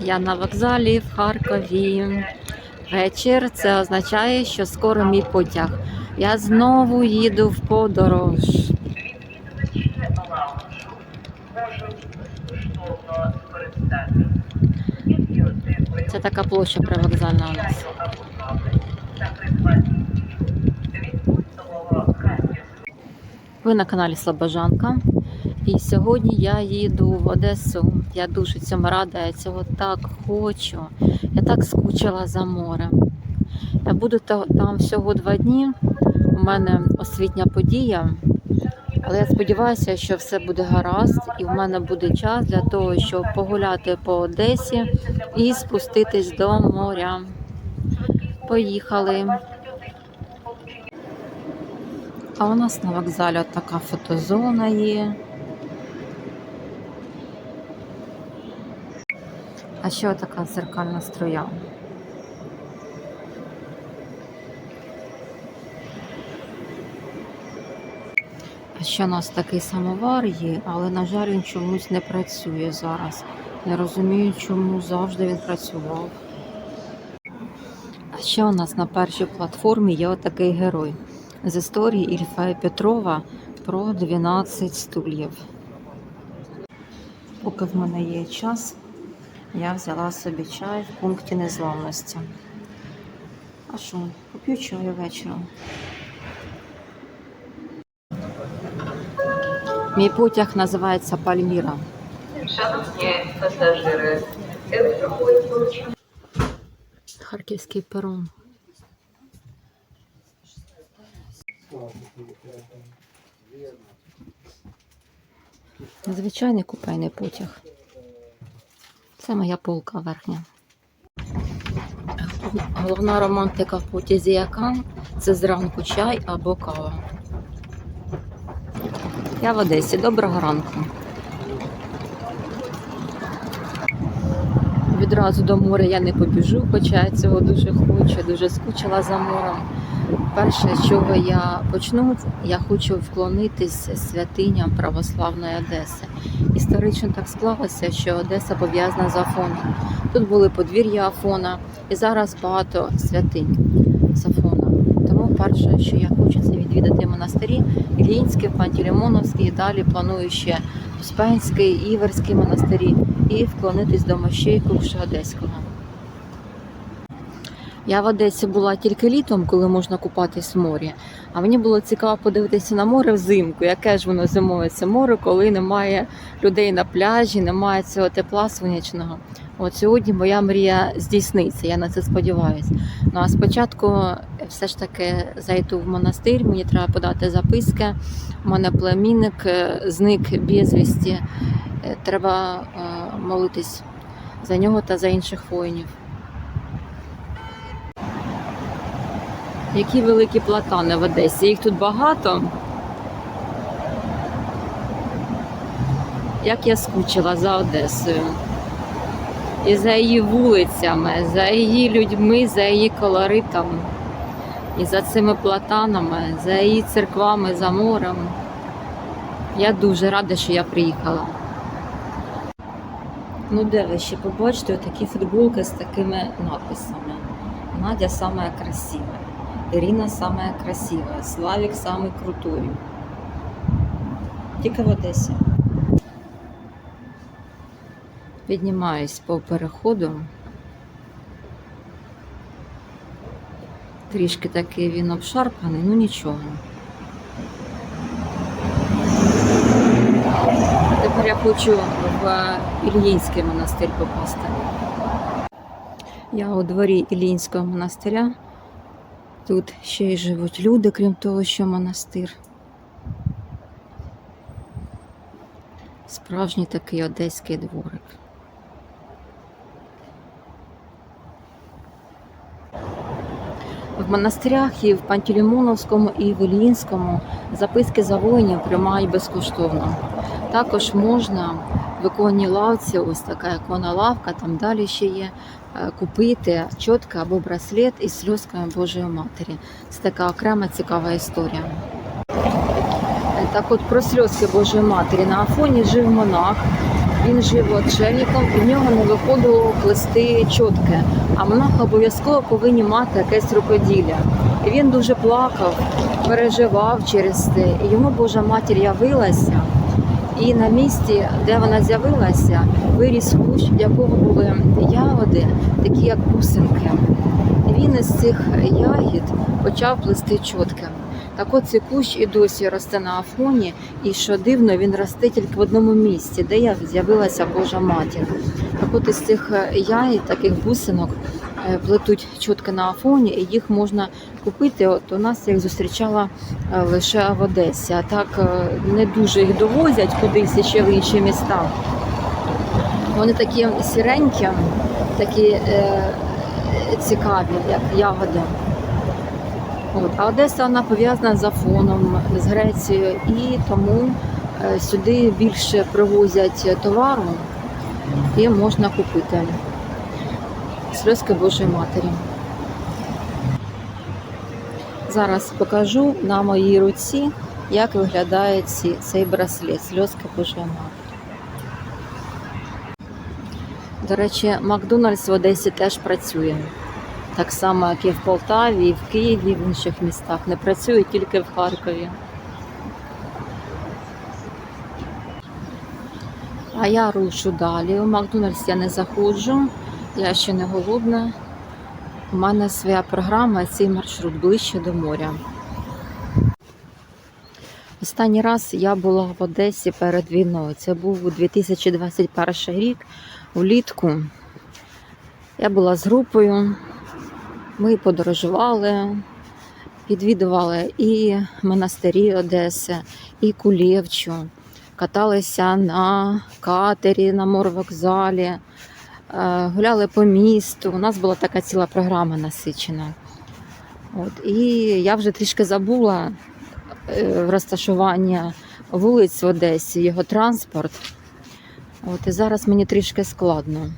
Я на вокзалі в Харкові. Вечір це означає, що скоро мій потяг. Я знову їду в подорож. Це така площа привокзальна у нас. Ви на каналі Слобожанка. І сьогодні я їду в Одесу. Я дуже цьому рада, я цього так хочу. Я так скучила за морем. Я буду там всього два дні. У мене освітня подія. Але я сподіваюся, що все буде гаразд, і в мене буде час для того, щоб погуляти по Одесі і спуститись до моря. Поїхали. А у нас на вокзалі така фотозона є. А ще така дзеркальна струя. А ще у нас такий самовар є, але, на жаль, він чомусь не працює зараз. Не розумію, чому завжди він працював. А ще у нас на першій платформі є отакий герой з історії Ільфа Петрова про 12 стульів. Поки в мене є час, я взяла собі чай в пункті незламності. А що, поп'ю чаю вечором. Мій потяг називається Пальміра. Шановні пасажири, Харківський перон. Звичайний купейний потяг. Це моя полка верхня. Головна романтика в потязі яка? Це зранку чай або кава. Я в Одесі. Доброго ранку. Відразу до моря я не побіжу, хоча я цього дуже хочу, дуже скучила за морем. Перше, з чого я почну, я хочу вклонитись святиням православної Одеси. Історично так склалося, що Одеса пов'язана з Афоном. Тут були подвір'я Афона, і зараз багато святинь з Афона. Тому перше, що я хочу, це відвідати монастирі Іллінський, Пантелеймоновський, і далі планую ще Успенський, Іверський монастирі і вклонитись до мощей Кукша Одеського. Я в Одесі була тільки літом, коли можна купатись в морі. А мені було цікаво подивитися на море взимку, яке ж воно зимове це море, коли немає людей на пляжі, немає цього тепла сонячного. От сьогодні моя мрія здійсниться, я на це сподіваюся. Ну а спочатку все ж таки зайду в монастир, мені треба подати записки. У мене племінник е, зник безвісті. Е, Треба е, молитись за нього та за інших воїнів. Які великі платани в Одесі. Їх тут багато. Як я скучила за Одесою. І за її вулицями, за її людьми, за її колоритом, і за цими платанами, за її церквами, за морем. Я дуже рада, що я приїхала. Ну, де ви ще побачите такі футболки з такими надписами. Надя самая красивая. Ирина самая красивая. Славик самый крутой. Тільки в Одесі. Піднімаюсь по переходу. Трішки такий він обшарпаний, ну нічого. Тепер я хочу в Ільїнський монастир попасти. Я у дворі Іллінського монастиря. Тут ще й живуть люди, крім того, що монастир. Справжній такий одеський дворик. В монастирях і в Пантелеймоновському і в Іллінському записки за воїнів приймають безкоштовно. Також можна в іконній лавці, ось така ікона лавка, там далі ще є, купити чотки або браслет із сльозками Божої Матері. Це така окрема цікава історія. Е, Так от про сльозки Божої Матері на Афоні жив монах. Він жив отшельником, і в нього не виходило плести чотки. А монахи обов'язково повинні мати якесь рукоділля. І він дуже плакав, переживав через це. І йому Божа матір явилася. І на місці, де вона з'явилася, виріс кущ, в якого були ягоди, такі як бусинки. Він із цих ягід почав плести чотки. Так от кущ і досі росте на Афоні, і що дивно, він росте тільки в одному місці, де я- з'явилася Божа матір. Так от із цих ягід, таких бусинок, плетуть чотки на Афоні, і їх можна купити. От у нас я їх зустрічала е, лише в Одесі, а так е, не дуже їх довозять кудись ще в інші міста. Вони такі сіренькі, такі е, цікаві, як ягоди. От. А Одеса вона пов'язана з Афоном, з Грецією, і тому е, сюди більше привозять товару і можна купити сльозки Божої Матері. Зараз покажу на моїй руці, як виглядає ці, цей браслет сльозки Божої Матері. До речі, Макдональдс в Одесі теж працює. Так само, як і в Полтаві, і в Києві, і в інших містах. Не працює тільки в Харкові. А я рушу далі. У Макдональдс я не заходжу, я ще не голодна. У мене своя програма, цей маршрут ближче до моря. Останній раз я була в Одесі перед війною. Це був 2021 рік влітку. Я була з групою. Ми подорожували, відвідували і монастирі Одеси, і Кулєвчу, каталися на катері на морвокзалі, гуляли по місту. У нас була така ціла програма насичена. От. І я вже трішки забула е, розташування вулиць в Одесі, його транспорт. От, і зараз мені трішки складно.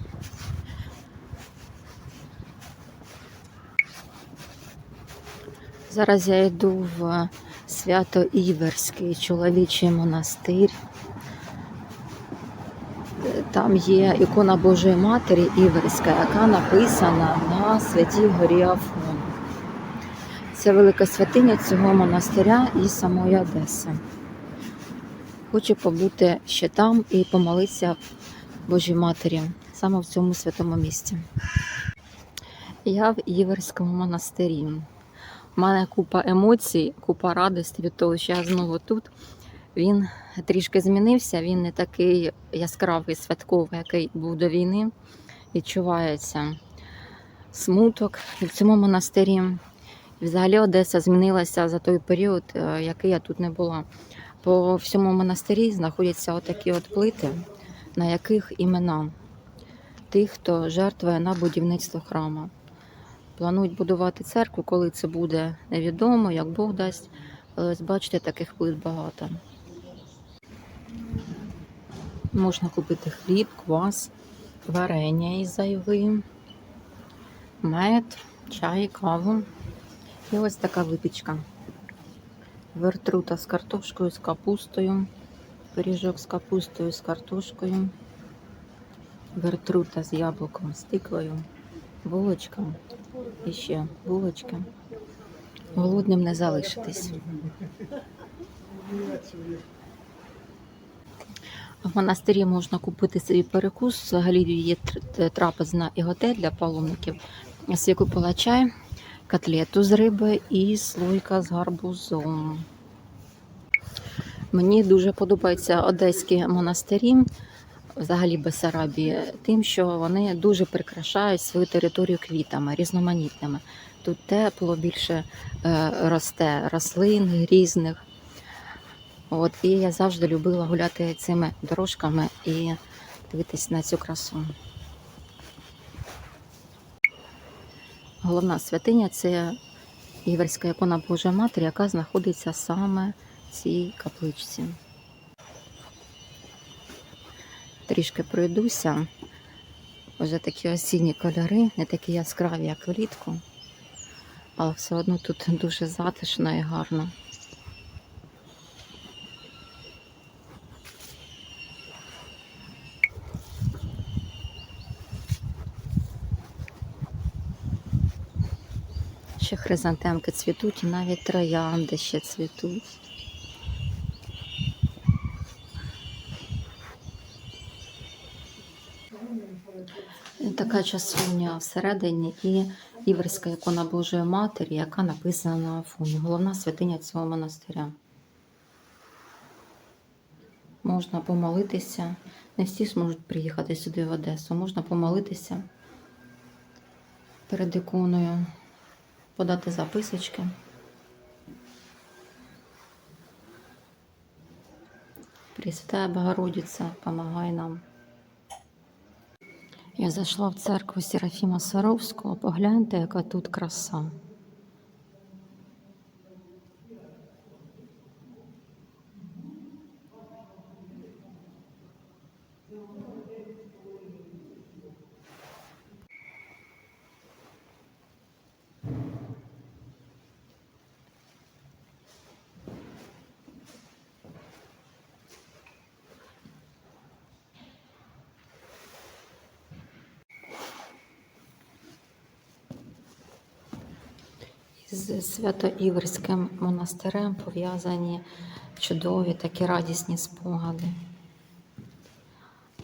Зараз я йду в Свято-Іверський чоловічий монастир. Там є ікона Божої Матері Іверська, яка написана на Святій Горі Афон. Це велика святиня цього монастиря і самої Одеси. Хочу побути ще там і помолитися Божій Матері саме в цьому святому місці. Я в Іверському монастирі. У мене купа емоцій, купа радості від того, що я знову тут. Він трішки змінився, він не такий яскравий, святковий, який був до війни. Відчувається смуток і в цьому монастирі. Взагалі Одеса змінилася за той період, е, який я тут не була. По всьому монастирі знаходяться отакі от плити, на яких імена тих, хто жертвує на будівництво храму. Планують будувати церкву, коли це буде невідомо, як Бог дасть. Але ось бачите, таких плит багато. Можна купити хліб, квас, варення із зайви, мед, чай, каву. І ось така випічка. Вертрута з картошкою, з капустою, пиріжок з капустою, з картошкою, вертрута з яблуком, з тиквою, булочка. І ще булочки. Голодним не залишитись. В монастирі можна купити собі перекус. Взагалі є трапезна і готель для паломників. Ось Я чай, котлету з риби і слойка з гарбузом. Мені дуже подобаються одеські монастирі, взагалі Бесарабії, тим, що вони дуже прикрашають свою територію квітами різноманітними. Тут тепло більше е, росте рослин різних. От, і я завжди любила гуляти цими дорожками і дивитись на цю красу. Головна святиня це Іверська ікона Божої Матері, яка знаходиться саме в цій капличці. Трішки пройдуся. Вже такі осінні кольори, не такі яскраві, як влітку, але все одно тут дуже затишно і гарно. ще хризантемки цвітуть, і навіть троянди ще цвітуть. Така часуня всередині і іверська ікона Божої Матері, яка написана на фоні. Головна святиня цього монастиря. Можна помолитися. Не всі зможуть приїхати сюди в Одесу. Можна помолитися перед іконою, подати записочки. Пресвятая Богородиця, помагай нам. Я зайшла в церкву Серафіма Саровського. Погляньте, яка тут краса. З Свято-Іверським монастирем пов'язані чудові такі радісні спогади.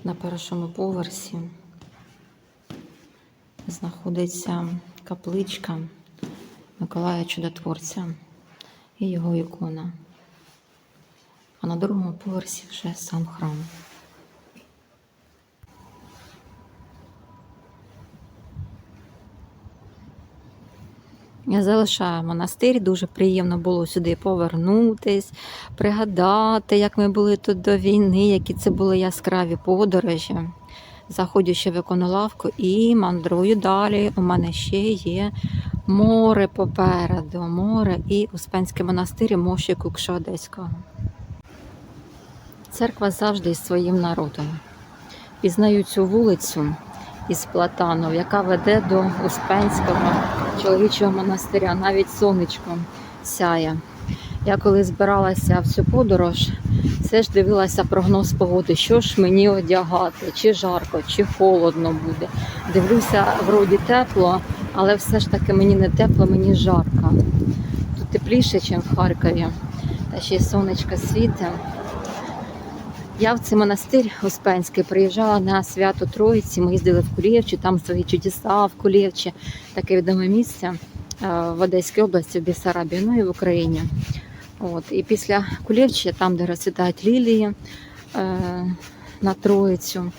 На першому поверсі знаходиться капличка Миколая Чудотворця і його ікона. А на другому поверсі вже сам храм. Залишаю монастир. Дуже приємно було сюди повернутись, пригадати, як ми були тут до війни, які це були яскраві подорожі. Заходжу ще в іконолавку і мандрую далі. У мене ще є море попереду, море і Успенський монастир і мощі Кукша Одеського. Церква завжди із своїм народом. Пізнаю цю вулицю із Платанов, яка веде до Успенського чоловічого монастиря, навіть сонечко сяє. Я коли збиралася в цю подорож, все ж дивилася прогноз погоди, що ж мені одягати, чи жарко, чи холодно буде. Дивлюся, вроді тепло, але все ж таки мені не тепло, мені жарко. Тут тепліше, ніж в Харкові. Та ще й сонечко світить. Я в цей монастир Успенський приїжджала на свято Троїці. Ми їздили в Кулєвчі, там свої чудеса в Кулєвчі, таке відоме місце е, в Одеській області, в Бісарабії, ну і в Україні. От. І після Кулєвчі, там, де розцвітають лілії е, на Троїцю,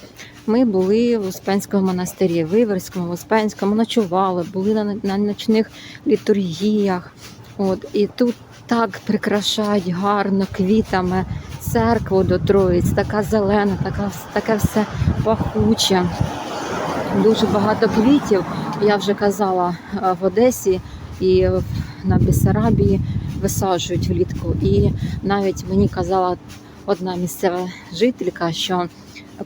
ми були в Успенському монастирі, в Іверському, в Успенському, ночували, були на, на ночних літургіях. От. І тут так прикрашають гарно квітами церкву до Троїць, така зелена, така, таке все пахуче. Дуже багато квітів. Я вже казала е, в Одесі і на Бесарабії висаджують влітку. І навіть мені казала одна місцева жителька, що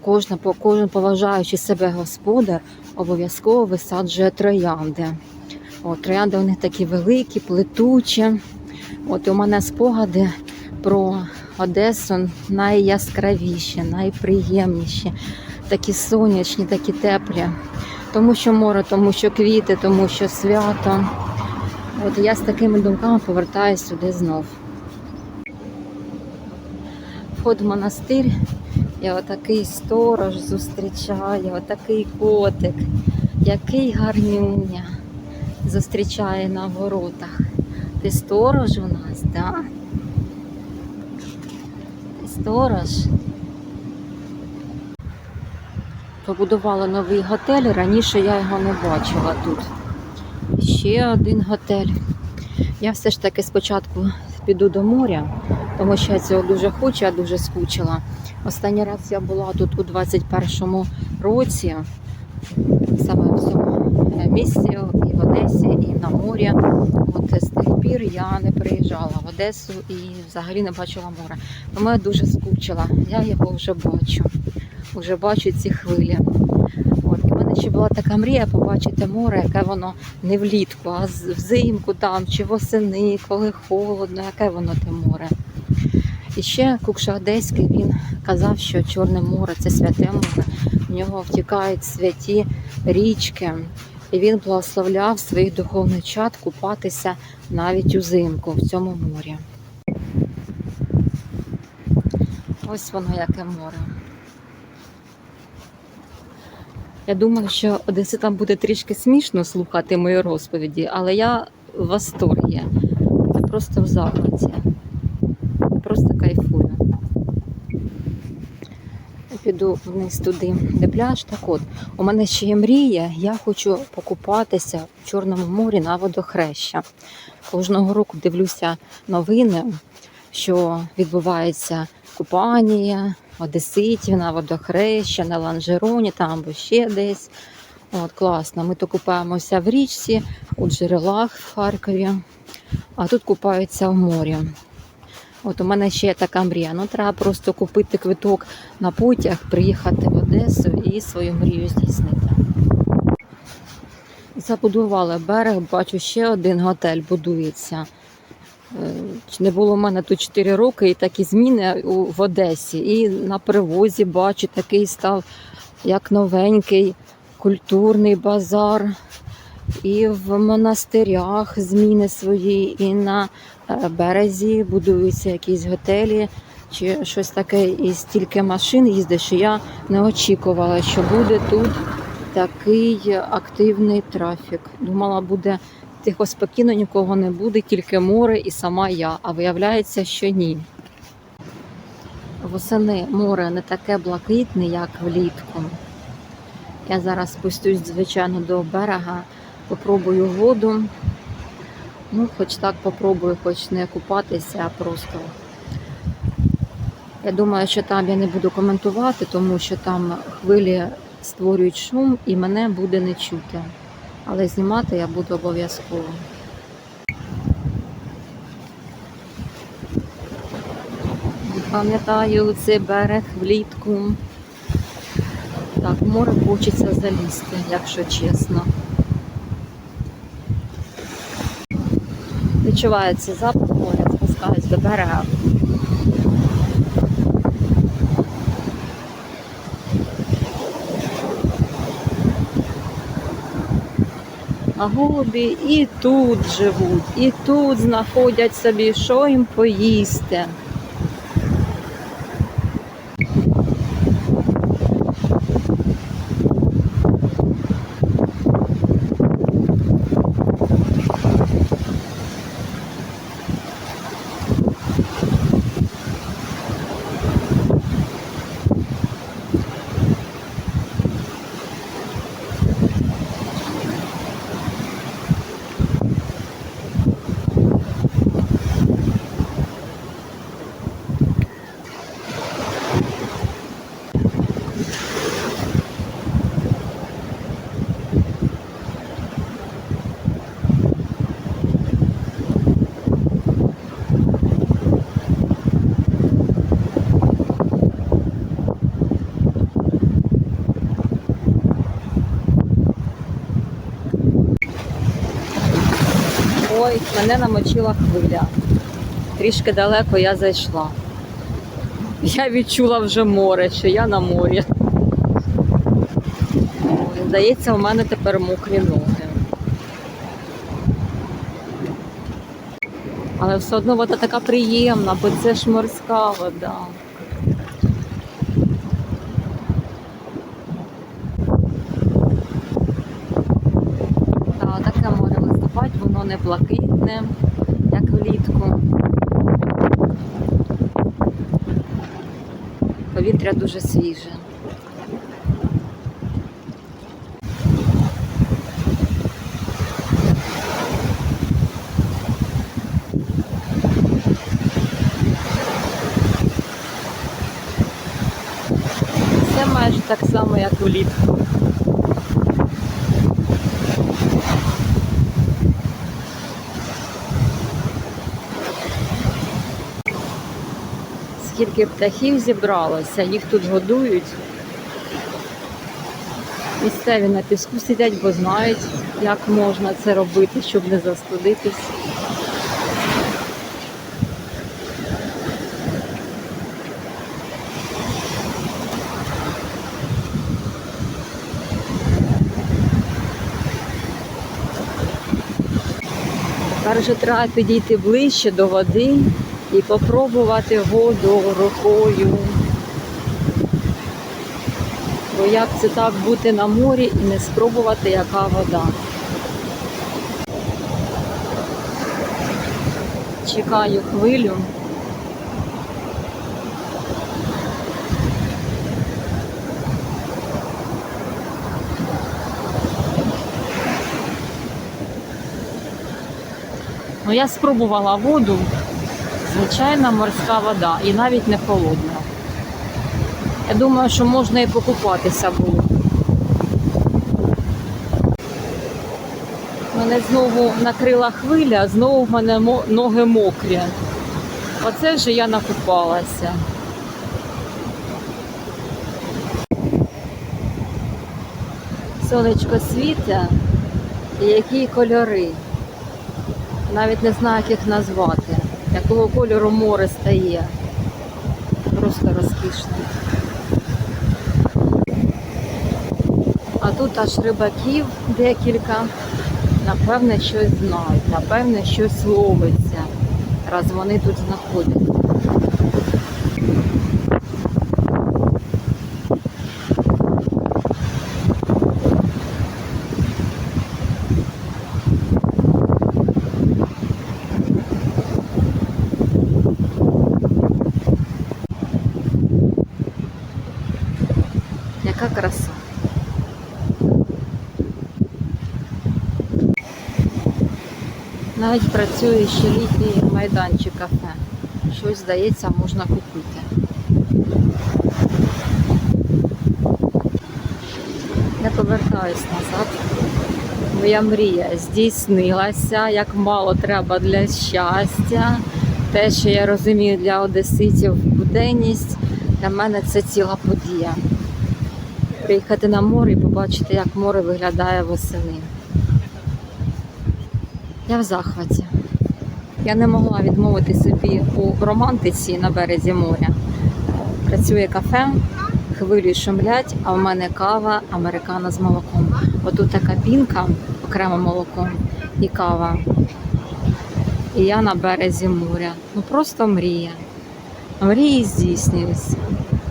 кожна, кожен поважаючи себе господар, обов'язково висаджує троянди. От, троянди у них такі великі, плетучі. От у мене спогади про Одесу найяскравіші, найприємніші, такі сонячні, такі теплі. Тому що море, тому що квіти, тому що свято. От я з такими думками повертаюся сюди знов. Вход в монастир, і отакий сторож зустрічає, отакий котик, який гарнюня зустрічає на воротах. Ти сторож у нас, так? Да? Сторож. Побудували новий готель. Раніше я його не бачила тут. Ще один готель. Я все ж таки спочатку піду до моря, тому що я цього дуже хочу, я дуже скучила. Останній раз я була тут у 21-му році, саме в цьому місці, і в Одесі, і на морі. От з я не приїжджала в Одесу і взагалі не бачила море. Я дуже скучила. Я його вже бачу. Вже бачу ці хвилі. От, в мене ще була така мрія побачити море, яке воно не влітку, а взимку там, чи восени, коли холодно, яке воно те море. І ще Кукша Одеський він казав, що Чорне море це святе море. В нього втікають святі річки. І він благословляв своїх духовних чад купатися навіть узимку в цьому морі. Ось воно яке море. Я думаю, що одеситам буде трішки смішно слухати мої розповіді, але я в восторгі. Я просто в захваті. Просто кайфую. Я піду вниз туди, де пляж. Так от, у мене ще є мрія, я хочу покупатися в Чорному морі на водохреща. Кожного року дивлюся новини, що відбувається купання одеситів на водохреща, на ланжероні там або ще десь. От, класно. Ми то купаємося в річці, у джерелах в Харкові, а тут купаються в морі. От у мене ще така мрія. Ну, треба просто купити квиток на потяг, приїхати в Одесу і свою мрію здійснити. Забудували берег, бачу, ще один готель будується. Е, Не було в мене тут 4 роки і такі зміни в Одесі. І на привозі бачу, такий став як новенький культурний базар. І в монастирях зміни свої, і на е, березі будуються якісь готелі чи щось таке, і стільки машин їздить, що я не очікувала, що буде тут такий активний трафік. Думала, буде тихо спокійно, нікого не буде, тільки море і сама я. А виявляється, що ні. Восени море не таке блакитне, як влітку. Я зараз спустюсь, звичайно, до берега, попробую воду. Ну, хоч так попробую, хоч не купатися, а просто. Я думаю, що там я не буду коментувати, тому що там хвилі створюють шум і мене буде не чути. Але знімати я буду обов'язково. Пам'ятаю цей берег влітку. Так, море хочеться залізти, якщо чесно. Відчувається запах моря, спускаюсь до берега. А голубі і тут живуть, і тут знаходять собі, що їм поїсти. Ой, мене намочила хвиля. Трішки далеко я зайшла. Я відчула вже море, що я на морі. Здається, у мене тепер мокрі ноги. Але все одно вода така приємна, бо це ж морська вода. Так, таке море виступать, воно не блакитне, як влітку. Повітря дуже свіже. Все майже так само, як влітку. Скільки птахів зібралося, їх тут годують. Місцеві на піску сидять, бо знають, як можна це робити, щоб не застудитись. Каже, треба підійти ближче до води і попробувати воду рукою. Бо як це так бути на морі і не спробувати, яка вода. Чекаю хвилю. Ну, я спробувала воду, звичайна морська вода і навіть не холодна. Я думаю, що можна і покупатися було. Мене знову накрила хвиля, знову в мене ноги мокрі. Оце вже я накупалася. Сонечко світить, і які кольори. Навіть не знаю, як їх назвати. Якого кольору море стає. Просто розкішно. А тут аж рибаків декілька. Напевне, щось знають, напевне, щось ловиться, раз вони тут знаходяться. Яка краса. Навіть працює ще літній майданчик кафе. Щось здається, можна купити. Я повертаюсь назад. Моя мрія здійснилася, як мало треба для щастя. Те, що я розумію для одеситів буденність, для мене це ціла подія. Приїхати на море і побачити, як море виглядає восени. Я в захваті. Я не могла відмовити собі у романтиці на березі моря. Працює кафе, хвилі шумлять, а в мене кава американо з молоком. Отут така пінка, окремо молоко і кава. І я на березі моря. Ну просто мрія. Мрії здійснюються.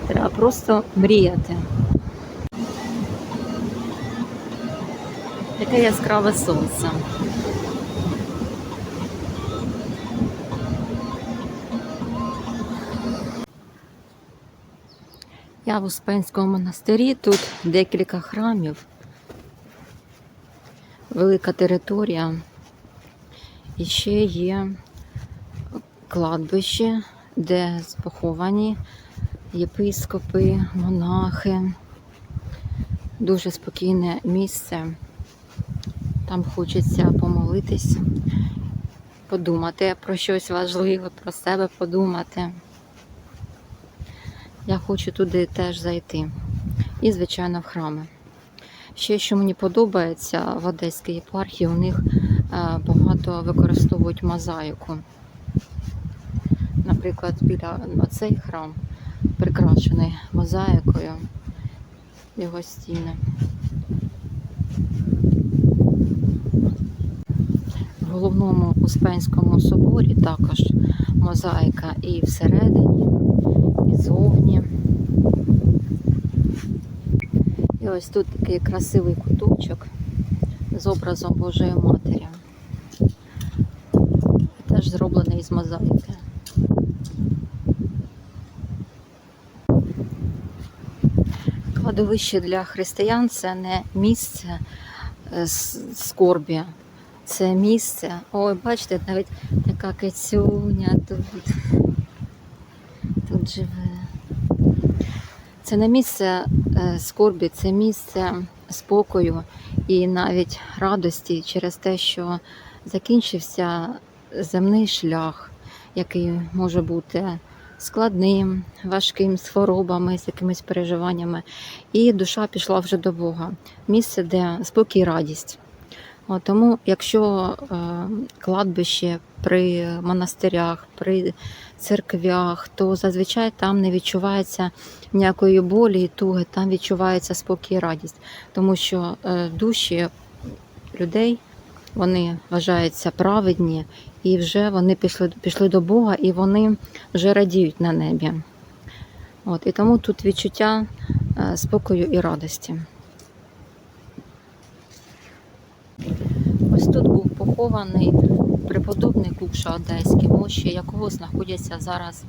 Треба просто мріяти. Яке яскраве сонце. Я в Успенському монастирі, тут декілька храмів, велика територія. І ще є кладбище, де поховані єпископи, монахи. Дуже спокійне місце. Там хочеться помолитись, подумати про щось важливе, про себе подумати. Я хочу туди теж зайти. І, звичайно, в храми. Ще, що мені подобається в Одеській єпархії, у них е, багато використовують мозаїку. Наприклад, біля ну, цей храм прикрашений мозаїкою його стіни. В головному Успенському соборі також мозаїка і всередині, зовні. І ось тут такий красивий куточок з образом Божої Матері. Теж зроблений з мозаїки. Кладовище для християн це не місце е, скорбі, це місце. Ой, бачите, навіть така кицюня тут. Живе. Це не місце е, скорбі, це місце спокою і навіть радості через те, що закінчився земний шлях, який може бути складним, важким, з хворобами, з якимись переживаннями. І душа пішла вже до Бога. Місце, де спокій і радість. Тому, якщо е, кладбище при монастирях, при церквях, то зазвичай там не відчувається ніякої болі і туги, там відчувається спокій і радість, тому що е, душі людей вони вважаються праведні, і вже вони пішли, пішли до Бога, і вони вже радіють на небі. От, і тому тут відчуття е, спокою і радості. Ось тут був похований преподобний Кукша Одеський, мощі якого знаходяться зараз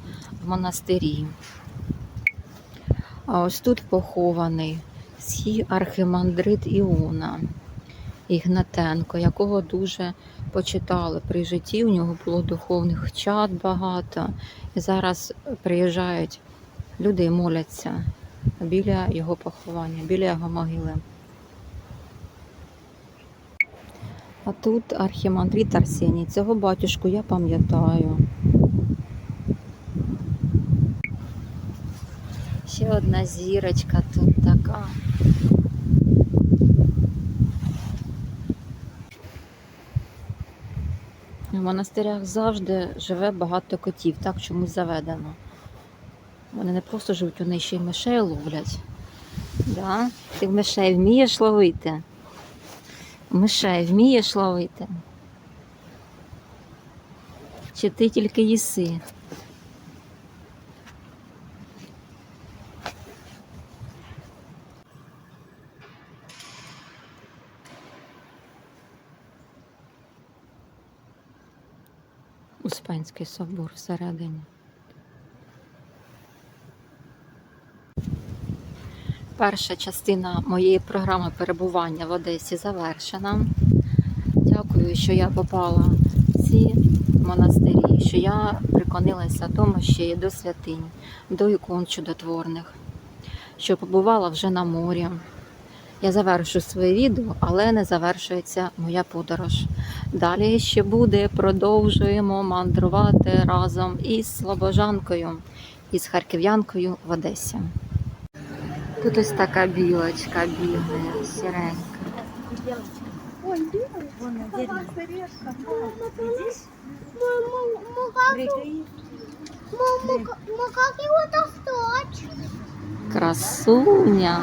в монастирі. А ось тут похований схій архимандрит Іона Ігнатенко, якого дуже почитали при житті. У нього було духовних чад багато. І зараз приїжджають люди і моляться біля його поховання, біля його могили. А тут архімандрит Арсеній. Цього батюшку я пам'ятаю. Ще одна зірочка тут така. В монастирях завжди живе багато котів, так чомусь заведено. Вони не просто живуть, вони ще й мишей ловлять. Да? Ти мишей вмієш ловити? Мишей вмієш ловити? Чи ти тільки їси? Успенський собор всередині. Перша частина моєї програми перебування в Одесі завершена. Дякую, що я попала в ці монастирі, що я приклонилася тому ще й до святинь, до ікон чудотворних, що побувала вже на морі. Я завершу своє відео, але не завершується моя подорож. Далі ще буде, продовжуємо мандрувати разом із Слобожанкою, із харків'янкою в Одесі. Тут ось така білочка бігає, сіренька. Ой, Вон на дереве. Видишь? Мама, как его достать? Красуня.